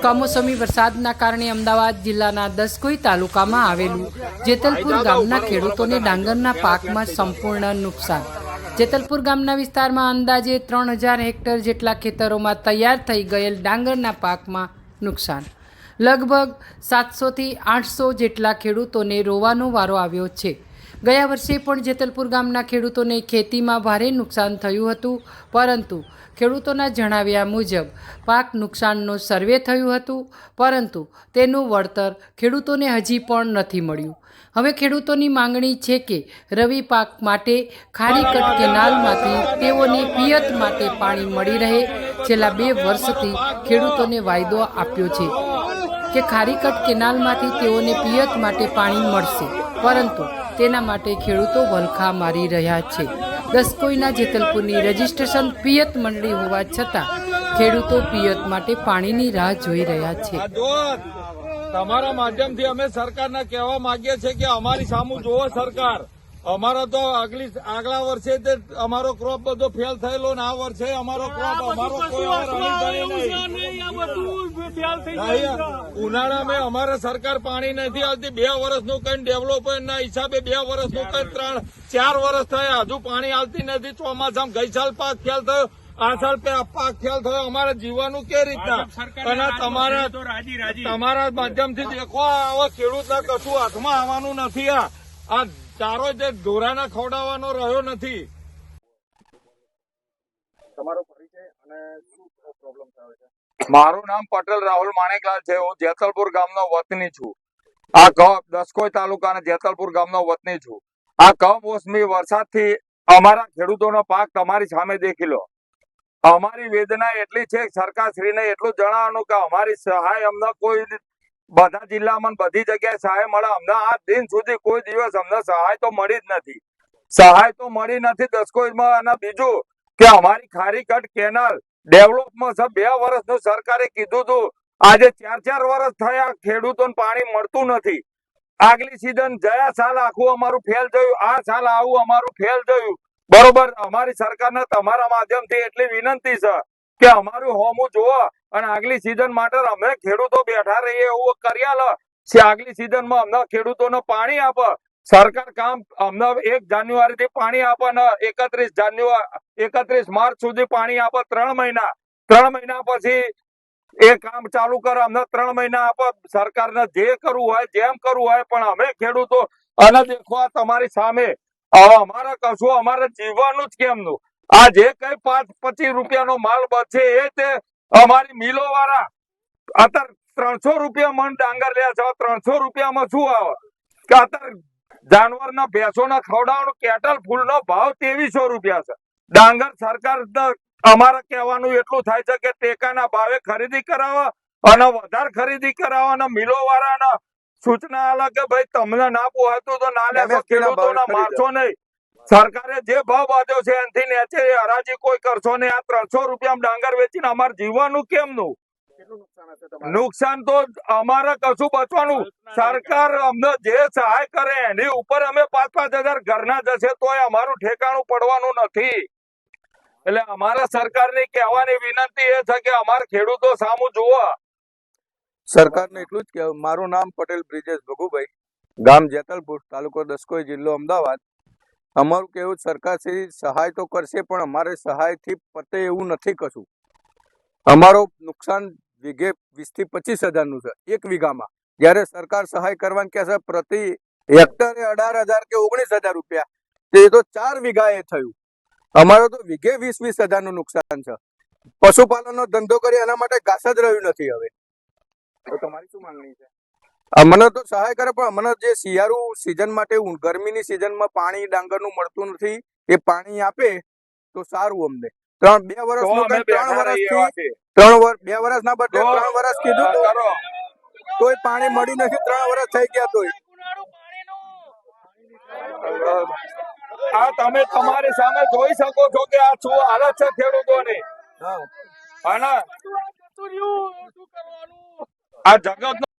કમોસમી વરસાદના કારણે અમદાવાદ જિલ્લાના દસકોઈ તાલુકામાં આવેલું જેતલપુર ગામના ખેડૂતોને ડાંગરના પાકમાં સંપૂર્ણ નુકસાન. જેતલપુર ગામના વિસ્તારમાં અંદાજે ત્રણ હજાર હેક્ટર જેટલા ખેતરોમાં તૈયાર થઈ ગયેલ ડાંગરના પાકમાં નુકસાન. લગભગ સાતસોથી આઠસો જેટલા ખેડૂતોને રોવાનો વારો આવ્યો છે. ગયા વર્ષે પણ જેતલપુર ગામના ખેડૂતોને ખેતીમાં ભારે નુકસાન થયું હતું, પરંતુ ખેડૂતોના જણાવ્યા મુજબ પાક નુકસાનનો સર્વે થયું હતું, પરંતુ તેનું વળતર ખેડૂતોને હજી પણ નથી મળ્યું. હવે ખેડૂતોની માંગણી છે કે રવિ પાક માટે ખારીકટ કેનાલમાંથી તેઓને પિયત માટે પાણી મળી રહે. છેલ્લા બે વર્ષથી ખેડૂતોને વાયદો આપ્યો છે કે ખારીકટ કેનાલમાંથી તેઓને પિયત માટે પાણી મળશે, પરંતુ તેના માટે ખેડૂતો વલખા મારી રહ્યા છે. દસકોઈના જેતલપુરની રજીસ્ટ્રેશન પિયત મંડળી હોવા છતાં ખેડૂતો પિયત માટે પાણીની રાહ જોઈ રહ્યા છે. તમારા માધ્યમથી અમે સરકારને કહેવા માંગીએ છીએ કે અમારી સામું જોવો સરકાર. અમારો તો આગલી આગલા વર્ષે તે અમારો ક્રોપ બધો ફેલ થયેલો ને આ વર્ષે અમારો ક્રોપ અમારો ઉનાળા મેં અમારે સરકાર પાણી નથી આવતી. બે વર્ષનું કઈ ડેવલપમેન્ટ ના હિસાબે બે વર્ષનું કઈ ત્રણ ચાર વર્ષ થયા. હજુ પાણી આવતી નથી. ચોમાસામાં ગઈ સાલ પાક ફેલ થયો. આ સાલ પે- પાક ખ્યાલ થયો. અમારે જીવવાનું કે રીતના? અને તમારા તમારા માધ્યમથી દેખો આવા ખેડૂતના કશું હાથમાં આવવાનું નથી આ ચારો જે ઢોરાના ખવડાવવાનો રહ્યો નથી. મારું નામ પટેલ રાહુલ માણેકલાલ છે. હું જેતલપુર ગામનો વતની છું. આ કપ દસકોઈ તાલુકા અને જેતલપુર ગામનો વતની છું. આ કમોસમી વરસાદથી અમારા ખેડૂતોનો પાક તમારી સામે દેખી લો. અમારી વેદના એટલી છે સરકારશ્રીને એટલું જણાવવાનું કે અમારી સહાય અમને કોઈ બધા જિલ્લામાં બધી જગ્યાએ સહાય મળે. અમને આ દિન સુધી કોઈ દિવસ અમને સહાય તો મળી જ નથી. સહાય તો મળી નથી દસકોઈમાં અને બીજું કે અમારી ખારીકટ કેનાલ ડેવલપમાં છે બે વર્ષનું સરકારે કીધું હતું. આજે ચાર ચાર વર્ષ થયા ખેડૂતોને પાણી મળતું નથી. આગલી સીઝન ગયા સાલ આખું અમારું ફેલ થયું. આ સાલ આવું અમારું ફેલ થયું. બરોબર, અમારી સરકારના તમારા માધ્યમથી એટલી વિનંતી છે કે અમારું હોમું જોવો અને આગલી સીઝન માટે અમે ખેડૂતો બેઠા રહીએ, એવું કર્યા લે આગલી આગલી સીઝનમાં અમને ખેડૂતોને પાણી આપે, સરકાર કામ અમને એક જાન્યુઆરી થી પાણી આપે એકત્રીસ જાન્યુઆરી એકત્રીસ માર્ચ સુધી પાણી આપે ત્રણ મહિના ત્રણ મહિના પછી એ કામ ચાલુ કરે અમને ત્રણ મહિના આપે સરકારને જે કરવું હોય, જેમ કરવું હોય, પણ અમે ખેડૂતો અને દેખો તમારી સામે. અમારા કશું, અમારે જીવવાનું જ કેમનું? આ જે કઈ પાંચ, પચીસ રૂપિયાનો માલ બચે એ તે અમારી મિલો વાળા અત્યારે ત્રણસો રૂપિયા મન ડાંગર લે છે. ત્રણસો રૂપિયામાં શું આવે? કે અત્યારે જાનવરના ભેંસોના ખવડાવવાનો કેટલ ફૂલનો ભાવ ત્રેવીસો રૂપિયા છે. ડાંગર સરકાર અમારા કહેવાનું એટલું થાય છે કે ટેકાના ભાવે ખરીદી કરાવે અને વધારે ખરીદી કરાવે અને મિલો વાળાના સૂચના અલગ કે ભાઈ તમને ના પોહાતું તો ના લેશો MSP ના મારશો નહીં. સરકારે જે ભાવ બાંધ્યો છે એનાથી નીચે હરાજી કોઈ કરશો નહીં. આ ત્રણસો રૂપિયા ડાંગર વેચીને અમારે જીવવાનું કેમનું? નુકસાન તો અમારે કશું બચવાનું. સરકાર અમને જે સહાય કરે એની ઉપર અમે પાંચ પાંચ હજાર ઘરના જશે તોય અમારું ઠેકાણું પડવાનું નથી. એટલે અમારા સરકારની કહેવાની વિનંતી એ છે કે અમારા ખેડૂતો સામું જુઓ. સરકારને એટલું જ કે મારું નામ પટેલ બ્રિજેશ ભગુભાઈ. ગામ જેતલપુર તાલુકો દસકોઈ જિલ્લો અમદાવાદ. અમારું કેવું સરકાર શ્રી સહાય તો કરશે, પણ અમારે સહાયથી પતે એવું નથી કશું. અમારો નુકસાન વીઘે વીસથી પચીસ હજારનું છે, એક વીઘામાં. જ્યારે સરકાર સહાય કરવાની કહે છે પ્રતિ હેક્ટરે અઢાર હજાર કે ઓગણીસ હજાર રૂપિયા. તે તો ચાર વીઘાએ થયું. અમારો તો વીઘે વીસ વીસ હજારનું નુકસાન છે. પશુપાલનનો ધંધો કરી એના માટે ઘાસ જ રહ્યું નથી હવે. તો તમારી શું માંગણી છે? અમને તો સહાય કરે પણ અમને જે શિયાળુ સિઝન માટે ગરમીની સિઝનમાં પાણી ડાંગરનું મળતું નથી એ પાણી આપે તો સારું અમને. ત્રણ બે કંઈ ત્રણ વર્ષથી ત્રણ વર્ષ બે વર્ષના બદલે ત્રણ વર્ષ કીધું તોય પાણી મળી નથી ત્રણ વર્ષ થઈ ગયા તોય. આ તમે તમારી સામે જોઈ શકો છો કે આ શું હાલત છે ખેડૂતોની. હા. આ જગત